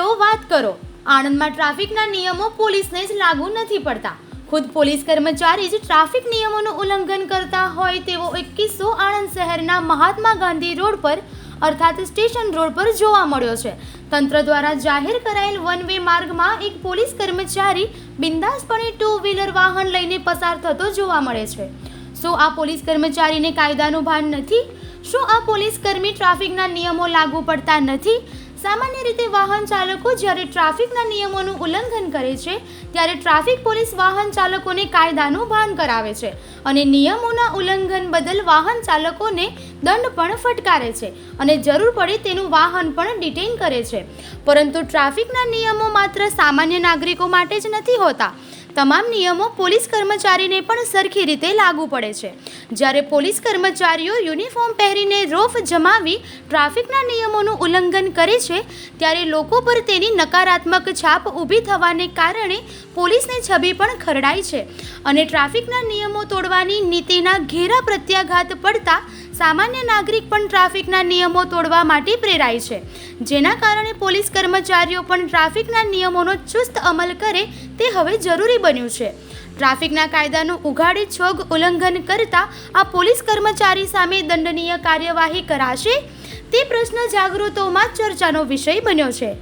વાત કરો. આણંદમાં ટ્રાફિકના નિયમો પોલીસને જ લાગુ નથી પડતા. ખુદ પોલીસ કર્મચારી જ ટ્રાફિક નિયમોનું ઉલ્લંઘન કરતા હોય તેવો એક કિસ્સો આણંદ શહેરના મહાત્મા ગાંધી રોડ પર, અર્થાત સ્ટેશન રોડ પર જોવા મળ્યો છે. તંત્ર દ્વારા જાહેર કરાયેલ વન વે માર્ગમાં એક પોલીસ કર્મચારી બિંદાસપણે ટુ વ્હીલર વાહન લઈને પસાર થતો જોવા મળે છે. શું આ પોલીસ કર્મચારીને કાયદાનું ભાન નથી? શું આ પોલીસ કર્મી ટ્રાફિકના નિયમો લાગુ પડતા નથી? સામાન્ય રીતે વાહન ચાલકો જ્યારે ટ્રાફિકના નિયમોનું ઉલ્લંઘન કરે છે, ત્યારે ટ્રાફિક પોલીસ વાહન ચાલકોને કાયદાનું ભાન કરાવે છે અને નિયમોના ઉલ્લંઘન બદલ વાહન ચાલકોને દંડ પણ ફટકારે છે અને જરૂર પડે તેનું વાહન પણ ડિટેઇન કરે છે. પરંતુ ટ્રાફિકના નિયમો માત્ર સામાન્ય નાગરિકો માટે જ નથી હોતા તમામ નિયમો પોલીસ કર્મચારીને પણ સરખી રીતે લાગુ પડે છે. જ્યારે પોલીસ કર્મચારીઓ યુનિફોર્મ પહેરીને રોફ જમાવી ટ્રાફિકના નિયમોનું ઉલ્લંઘન કરે છે, ત્યારે લોકો પર તેની નકારાત્મક છાપ ઊભી થવાને કારણે પોલીસની છબી પણ ખરડાય છે અને ટ્રાફિકના નિયમો તોડવાની નીતિના ઘેરા પ્રત્યાઘાત પડતા સામાન્ય નાગરિક પણ ટ્રાફિકના નિયમો તોડવા માટે પ્રેરાય છે. જેના કારણે પોલીસ કર્મચારીઓ પણ ટ્રાફિકના નિયમોનો ચુસ્ત અમલ કરે તે હવે જરૂરી બન્યું છે. ટ્રાફિકના કાયદાનું ઉઘાડે છોગ ઉલ્લંઘન કરતા આ પોલીસ કર્મચારી સામે દંડનીય કાર્યવાહી કરાશે તે પ્રશ્ન જાગૃતોમાં ચર્ચાનો વિષય બન્યો છે.